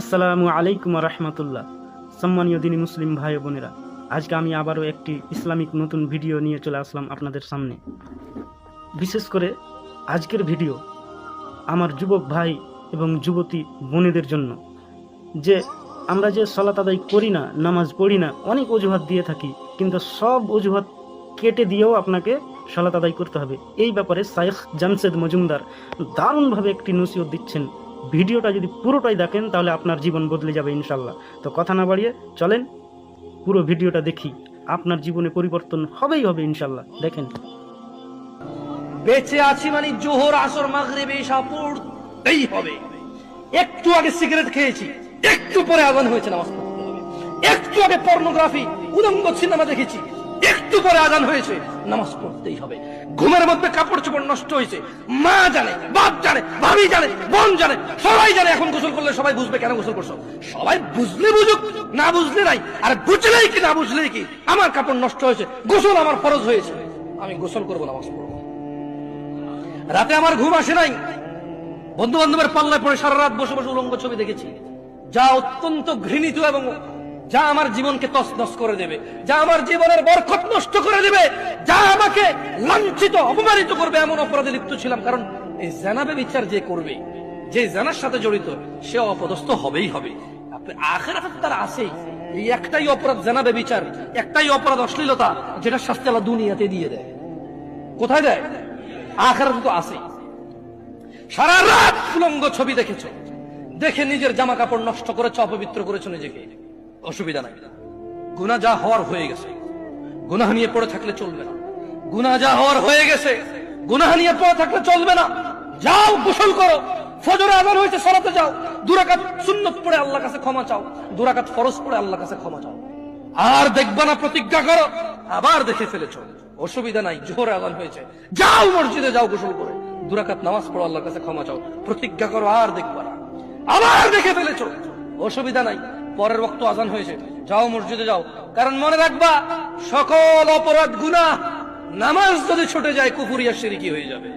আসসালামু আলাইকুম রহমতুল্লাহ। সম্মানীয় দিনী মুসলিম ভাই বোনেরা, আজকে আমি আবারও একটি ইসলামিক নতুন ভিডিও নিয়ে চলে আসলাম আপনাদের সামনে। বিশেষ করে আজকের ভিডিও আমার যুবক ভাই এবং যুবতী বোনেদের জন্য, যে আমরা যে সলাত আদায় করি না, নামাজ পড়ি না, অনেক অজুহাত দিয়ে থাকি, কিন্তু সব অজুহাত কেটে দিয়েও আপনাকে সলাত আদায় করতে হবে। এই ব্যাপারে শাইখ জামশেদ মজুমদার দারুণভাবে একটি নসিহত দিচ্ছেন। ভিডিওটা যদি পুরোটাই দেখেন, তাহলে আপনার জীবন বদলে যাবে ইনশাল্লাহ। তো কথা না বাড়িয়ে চলেন, পুরো ভিডিওটা দেখি। আপনার জীবনে পরিবর্তন হবেই হবে ইনশাল্লাহ। দেখেন। বেঁচে আছি মানে জোহর, আসর এসা পড়তেই হবে। একটু আগে সিগারেট খেয়েছি, একটু পরে আজান হয়েছে নামাজ একটু আগে পর্নোগ্রাফি উদঙ্গ সিনেমা দেখেছি। একটু পরে আজান হয়েছে। নামাজ পড়তেই হবে। ঘুমের মধ্যে কাপড় চোপড় নষ্ট হয়েছে। মা জানে, বাপ জানে, ভাবি জানে, বোন জানে, সবাই জানে এখন গোসল করলে সবাই বুঝবে কেন গোসল করছ। সবাই বুঝলে বুঝুক, না বুঝলে নাই। আর বুঝলেই কি, না বুঝলেই কি? আমার কাপড় নষ্ট হয়েছে, গোসল আমার ফরজ হয়েছে। আমি গোসল করব, নামাজ পড়ব। রাতে আমার ঘুম আসে নাই। বন্ধু বান্ধবের পাল্লায় পড়ে সারা রাত বসে বসে উলঙ্গ ছবি দেখেছি। যা অত্যন্ত ঘৃণিত এবং যা আমার জীবনকে তসনস করে দেবে, যা আমার জীবনের বরকত নষ্ট করে দেবে, যা আমাকে লাঞ্ছিত, অপমানিত করবে, এমন অপরাধে লিপ্ত ছিলাম। কারণ এই জানাবে বিচার যে করবে, যে জানার সাথে জড়িত, সে অপদস্থ হবেই হবে। সারা রাত ছবি দেখেছ। দেখে নিজের জামা কাপড় নষ্ট করেছ, অপবিত্র করেছ নিজেকে। অসুবিধা নাই। গুনা যা হওয়ার হয়ে গেছে। গুনাহ নিয়ে পড়ে থাকলে চলবে না। গুনা যা হওয়ার হয়ে গেছে, গুনাহ নিয়ে পড়ে থাকলে চলবে না। যাও, গোসল করো। ফজরে আজান হয়েছে, সরাতে যাও। দুরাকাত সুন্নত পড়ে আল্লাহর কাছে ক্ষমা চাও। দুরাকাত ফরজ পড়ে আল্লাহর কাছে ক্ষমা চাও। আর দেখবা না, প্রতিজ্ঞা করো। আবার দেখে ফেলেছ। অসুবিধা নাই, জোহরে আজান হয়েছে। যাও মসজিদে, যাও গোসল করে। দুরাকাত নামাজ পড়ো, আল্লাহর কাছে ক্ষমা চাও। প্রতিজ্ঞা করো, আর দেখবা না। আবার দেখে ফেলেছ। অসুবিধা নাই। পরের রক্ত আজান হয়েছে। যাও মসজিদে যাও। কারণ মনে রাখবা, সকল অপরাধ, গুনাহ, নামাজ যদি ছুটে যায় কুপুরিয়া সিরিকি হয়ে যাবে।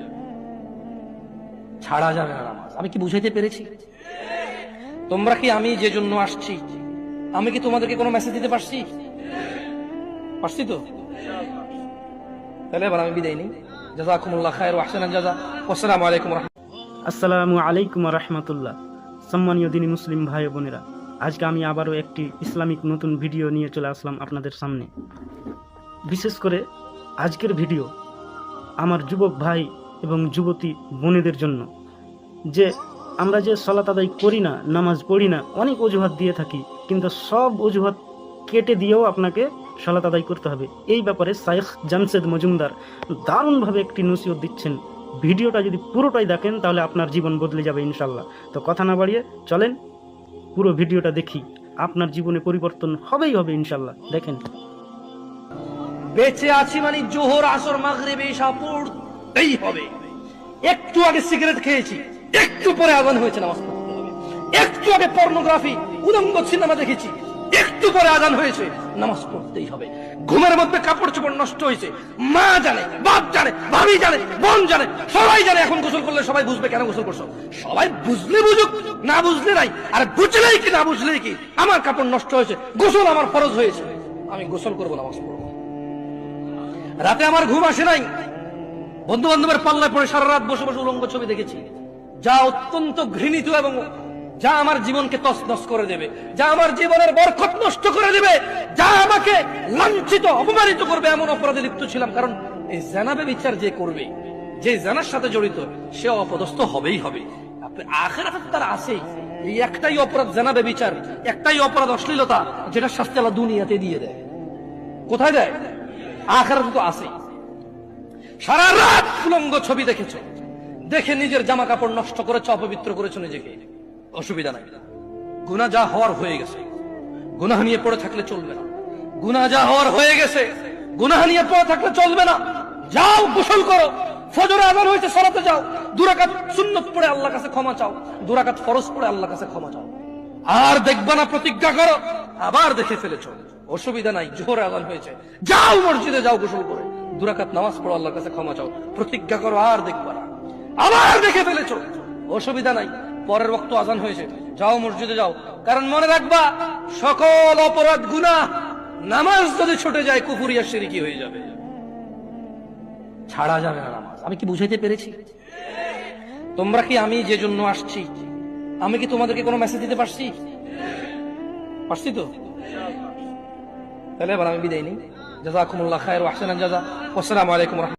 ছাড়া যাবে না নামাজ। আমি কি বুঝাইতে পেরেছি? তোমরা কি আমি যে জন্য আসছি? আমি কি তোমাদেরকে কোনো মেসেজ দিতে পারছি? পারছি তো? তাহলে আমি বিদায় নিই। জাজাকুমুল্লাহ খায়ের আহসানান জাজা। আসসালামু আলাইকুম। আসসালামু আলাইকুম রহমতুল্লাহ। সম্মানীয় দিনী মুসলিম ভাই বোনেরা আজকে আমি আবারও একটি ইসলামিক নতুন ভিডিও নিয়ে চলে আসলাম আপনাদের সামনে। বিশেষ করে আজকের ভিডিও আমার যুবক ভাই এবং যুবতী বোনেদের জন্য। যে আমরা যে সলাত আদায় করি না, নামাজ পড়ি না, অনেক অজুহাত দিয়ে থাকি, কিন্তু সব অজুহাত কেটে দিয়েও আপনাকে সলাত আদায় করতে হবে। এই ব্যাপারে শাইখ জামশেদ মজুমদার দারুণভাবে একটি নসিহত দিচ্ছেন। ভিডিওটা যদি পুরোটাই দেখেন, তাহলে আপনার জীবন বদলে যাবে ইনশাল্লাহ তো কথা না বাড়িয়ে চলেন পুরো ভিডিওটা দেখি। আপনার জীবনে পরিবর্তন হবেই হবে ইনশাল্লাহ দেখেন। বেঁচে আছি মানে জোহর, আসর, মাগরিব এসা পড়তেই হবে। একটু আগে সিগারেট খেয়েছি, একটু পরে আগুন হয়েছে নামাজ একটু আগে পর্নোগ্রাফি উদঙ্গ সিনেমা দেখেছি। একটু পরে আজান হয়েছে। নামাজ পড়তেই হবে। ঘুমের মধ্যে কাপড় চোপড় নষ্ট হয়েছে। মা জানে, বাপ জানে, ভাবি জানে, বোন জানে, সবাই জানে এখন গোসল করলে সবাই বুঝবে কেন গোসল করছ। সবাই বুঝলে বুঝুক, না বুঝলে নাই, আর বুঝলেই কি, না বুঝলেই কি, আমার কাপড় নষ্ট হয়েছে, গোসল আমার ফরজ হয়েছে। আমি গোসল করব, নামাজ পড়ব। রাতে আমার ঘুম আসে নাই। বন্ধু বান্ধবের পাল্লায় পড়ে সারা রাত বসে বসে উলঙ্গ ছবি দেখেছি। যা অত্যন্ত ঘৃণিত এবং যা আমার জীবনকে তসনস করে দেবে, যা আমার জীবনের বরকত নষ্ট করে দেবে, যা আমাকে লাঞ্ছিত, অপমানিত করবে, এমন অপরাধে লিপ্ত ছিলাম। কারণ এই জানাবে বিচার যে করবে, যে জানার সাথে জড়িত, সে অপদস্থ হবেই হবে। দেখে নিজের জামা কাপড় নষ্ট করেছ, অপবিত্র করেছ নিজেকে। অসুবিধা নাই। গুনা যা হওয়ার হয়ে গেছে। গুনাহ নিয়ে পড়ে থাকলে চলবে না। গুনা যা হওয়ার হয়ে গেছে, গুনাহ নিয়ে পড়ে থাকলে চলবে না। যাও, গোসল করো। ফজরে আজান হয়েছে, সরাতে যাও। দুরাকাত সুন্নত পড়ে আল্লাহর কাছে ক্ষমা চাও। দুরাকাত ফরজ পড়ে আল্লাহর কাছে ক্ষমা চাও। আর দেখবে না, প্রতিজ্ঞা করো। আবার দেখে ফেলেছ। অসুবিধা নাই, জোহরে আজান হয়েছে। যাও মসজিদে, যাও গোসল করে। দুরাকাত নামাজ পড়ো আল্লাহর কাছে ক্ষমা চাও। প্রতিজ্ঞা করো, আর দেখবা না। আবার দেখে ফেলেছ। অসুবিধা নাই। পরের রক্ত আজান হয়েছে। যাও মসজিদে যাও। কারণ মনে রাখবা, সকল অপরাধ, গুনাহ, নামাজ যদি ছুটে যায় কুফুরিয়া শিরিকি হয়ে যাবে। ছাড়া যাবে না নামাজ। আমি কি বুঝাইতে পেরেছি? তোমরা কি আমি যে জন্য আসছি? আমি কি তোমাদেরকে কোনো মেসেজ দিতে পারছি? পারছি তো? তাহলে এবার আমি বিদায় নিই। জাজাকুমুল্লাহ খায়ের ওয়াহসানান জাজা। আসসালামু আলাইকুম